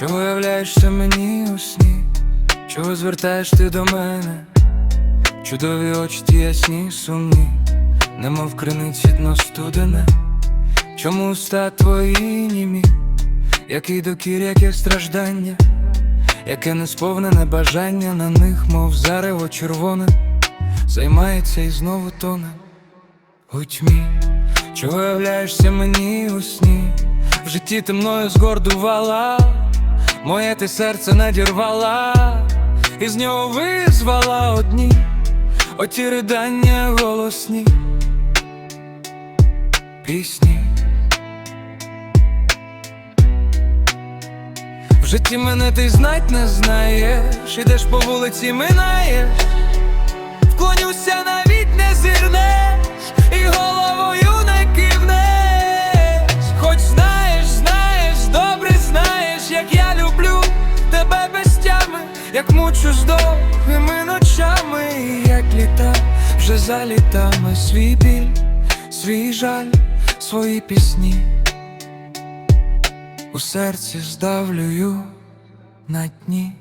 Чого являєшся мені у сні? Чого звертаєш ти до мене? Чудові очі ті ясні сумні, немов криниці дно студене. Чому уста твої німі? Який докір, яке страждання, яке несповнене бажання на них, мов зарево червоне, займається і знову тоне у тьмі, чого являєшся мені у сні, в житті ти мною згордувала, моє ти серце надірвала, і з нього визвала одні, оті ридання голосні, пісні. В житті мене ти знать не знаєш, ідеш по вулиці, минаєш, як мучу з довгими ночами, як літа вже за літами свій біль, свій жаль, свої пісні у серці здавлюю на дні.